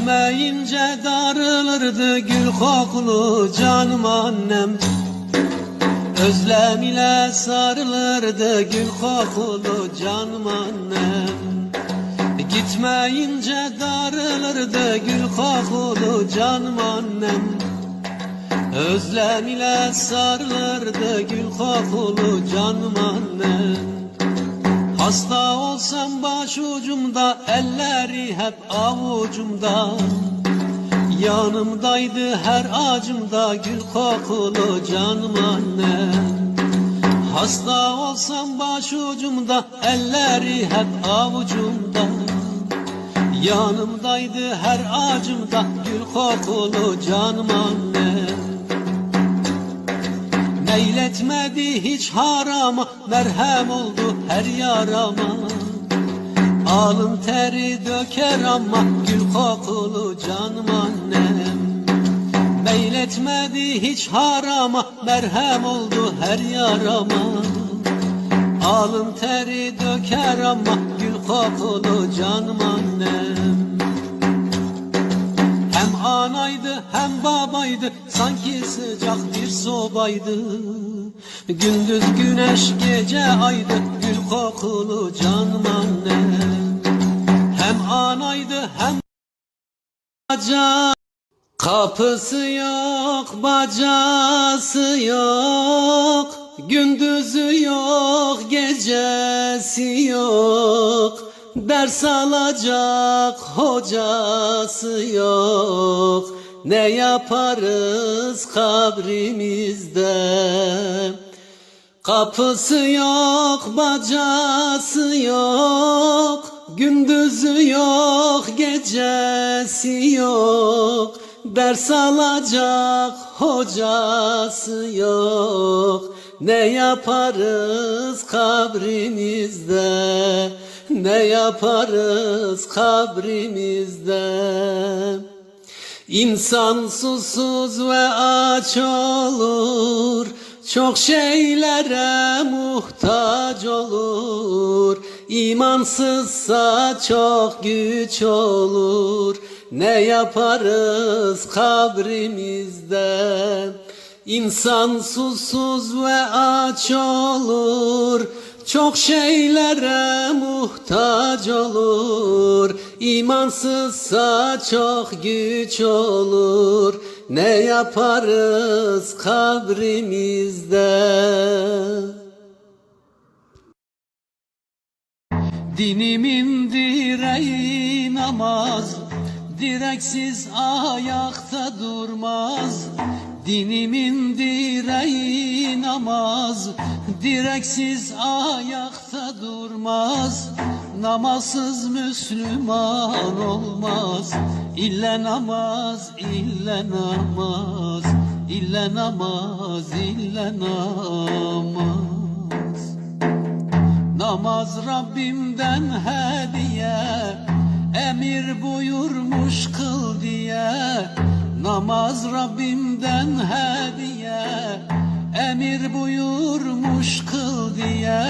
Gitmeyince darılırdı gül kokulu canım annem. Özlem ile sarılırdı gül kokulu canım annem. Gitmeyince darılırdı gül kokulu canım annem. Özlem ile sarılırdı gül kokulu canım annem Hasta olsam başucumda elleri hep avucumda. Yanımdaydı her acımda gül kokulu canım annem Hasta olsam başucumda elleri hep avucumda. Yanımdaydı her acımda gül kokulu canım annem Meyletmedi hiç harama Merhem oldu her yarama. Alın teri döker ama Gül kokulu canım annem. Meyletmedi hiç harama Merhem oldu her yarama. Alın teri döker ama Gül kokulu canım annem anaydı hem babaydı. Sanki sıcak bir sobaydı. Gündüz güneş gece aydı. Gül kokulu canım annem Hem anaydı hem baca. Kapısı yok bacası yok. Gündüzü yok gecesi yok. Ders alacak hocası yok Ne yaparız kabrimizde? Kapısı yok bacası yok Gündüzü yok gecesi yok. Ders alacak hocası yok. Ne yaparız kabrimizde? Ne yaparız kabrimizde İnsan susuz ve aç olur. Çok şeylere muhtaç olur. İmansızsa çok güç olur. Ne yaparız kabrimizde İnsan susuz ve aç olur çok şeylere muhtaç olur. İmansızsa çok güç olur. Ne yaparız kabrimizde? Dinimin direği namaz Direksiz ayakta durmaz. Dinimin direği namaz Direksiz ayakta durmaz Namazsız Müslüman olmaz. İlle namaz, ille namaz İlle namaz, ille namaz. Namaz Rabbimden hediye Emir buyurmuş kıl diye. Namaz Rabbimden hediye Emir buyurmuş kıl diye